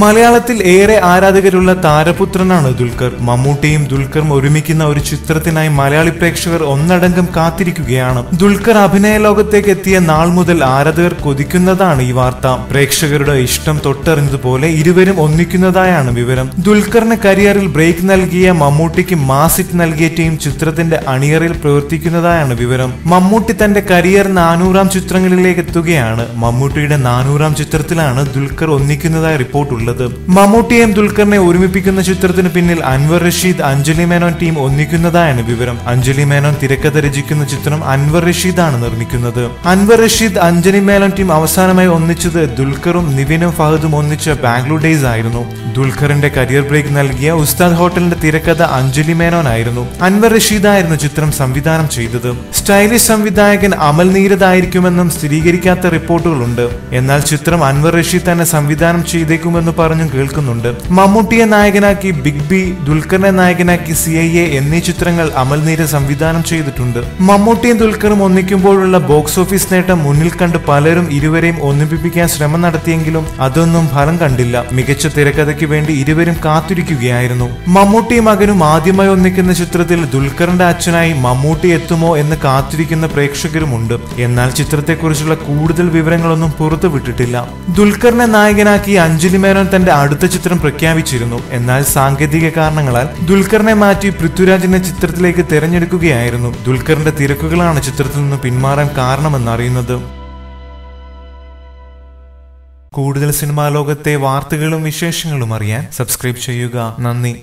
മലയാളത്തിൽ ഏറെ ആരാധകരുള്ള താരപുത്രനാണ് ദുൽഖർ. മമ്മൂട്ടിയും ദുൽഖറും ഒരുമിക്കുന്ന ഒരു ചിത്രത്തിനായി മലയാളി പ്രേക്ഷകർ ഒന്നടങ്കം കാത്തിരിക്കുകയാണ്. ദുൽഖർ അഭിനയ ലോകത്തേക്ക് എത്തിയ നാൾ മുതൽ ആരാധകർ കൊതിക്കുന്നതാണ് ഈ വാർത്ത. പ്രേക്ഷകരുടെ ഇഷ്ടം തൊട്ടറിഞ്ഞതുപോലെ ഇരുവരും ഒന്നിക്കുന്നതായാണ് വിവരം. ദുൽഖറിന് കരിയറിൽ ബ്രേക്ക് നൽകിയ മമ്മൂട്ടിക്ക് മാസിറ്റ് നൽകിയ ടീം ചിത്രത്തിന്റെ അണിയറിൽ പ്രവർത്തിക്കുന്നതായാണ് വിവരം. മമ്മൂട്ടി തന്റെ കരിയർ നാനൂറാം ചിത്രങ്ങളിലേക്ക് എത്തുകയാണ്. മമ്മൂട്ടിയുടെ നാനൂറാം ചിത്രത്തിലാണ് ദുൽഖർ ഒന്നിക്കുന്നതായി റിപ്പോർട്ട് ഉള്ളത്. മമ്മൂട്ടിയെയും ദുൽഖറിനെ ഒരുമിപ്പിക്കുന്ന ചിത്രത്തിന് പിന്നിൽ അൻവർ റഷീദ് അഞ്ജലി മേനോൻ ടീം ഒന്നിക്കുന്നതായാണ് വിവരം. അഞ്ജലി മേനോൻ തിരക്കഥ രചിക്കുന്ന ചിത്രം അൻവർ റഷീദാണ് നിർമ്മിക്കുന്നത്. അൻവർ റഷീദ് അഞ്ജലി മേനോൻ ടീം അവസാനമായി ഒന്നിച്ചത് ദുൽഖറും നിവിനും ഫഹദും ഒന്നിച്ച ബാംഗ്ലൂർ ഡേയ്സ് ആയിരുന്നു. ദുൽഖറിന്റെ കരിയർ ബ്രേക്ക് നൽകിയ ഉസ്താദ് ഹോട്ടലിന്റെ തിരക്കഥ അഞ്ജലി മേനോൻ ആയിരുന്നു അൻവർ റഷീദായിരുന്നു ചിത്രം സംവിധാനം ചെയ്തത്. സ്റ്റൈലിഷ് സംവിധായകൻ അമൽ നീരദായിരിക്കുമെന്നും സ്ഥിരീകരിക്കാത്ത റിപ്പോർട്ടുകളുണ്ട്. എന്നാൽ ചിത്രം അൻവർ റഷീദ് തന്നെ സംവിധാനം ചെയ്തേക്കുമെന്ന് പറഞ്ഞും കേൾക്കുന്നുണ്ട്. മമ്മൂട്ടിയെ നായകനാക്കി ബിഗ് ബി ദുൽഖറിനെ നായകനാക്കി സി ഐ എ എന്നീ ചിത്രങ്ങൾ അമൽ നീര സംവിധാനം ചെയ്തിട്ടുണ്ട്. മമ്മൂട്ടിയും ദുൽഖറും ഒന്നിക്കുമ്പോഴുള്ള ബോക്സ് ഓഫീസ് നേട്ടം മുന്നിൽ കണ്ട് പലരും ഇരുവരെയും ഒന്നിപ്പിക്കാൻ ശ്രമം നടത്തിയെങ്കിലും അതൊന്നും ഫലം കണ്ടില്ല. മികച്ച തിരക്കഥയ്ക്ക് വേണ്ടി ഇരുവരും കാത്തിരിക്കുകയായിരുന്നു. മമ്മൂട്ടി മകനും ആദ്യമായി ഒന്നിക്കുന്ന ചിത്രത്തിൽ ദുൽഖറിന്റെ അച്ഛനായി മമ്മൂട്ടി എത്തുമോ എന്ന് കാത്തിരിക്കുന്ന പ്രേക്ഷകരുമുണ്ട്. എന്നാൽ ചിത്രത്തെക്കുറിച്ചുള്ള കൂടുതൽ വിവരങ്ങളൊന്നും പുറത്തുവിട്ടിട്ടില്ല. ദുൽഖറിനെ നായകനാക്കി അഞ്ജലി മേനോൻ തന്റെ അടുത്ത ചിത്രം പ്രഖ്യാപിച്ചിരുന്നു. എന്നാൽ സാങ്കേതിക കാരണങ്ങളാൽ ദുൽഖറിനെ മാറ്റി പൃഥ്വിരാജിനെ ചിത്രത്തിലേക്ക് തിരഞ്ഞെടുക്കുകയായിരുന്നു. ദുൽഖറിന്റെ തിരക്കുകളാണ് ചിത്രത്തിൽ നിന്ന് പിന്മാറാൻ കാരണമെന്നറിയുന്നത്. കൂടുതൽ സിനിമാ ലോകത്തെ വാർത്തകളും വിശേഷങ്ങളും അറിയാൻ സബ്സ്ക്രൈബ് ചെയ്യുക. നന്ദി.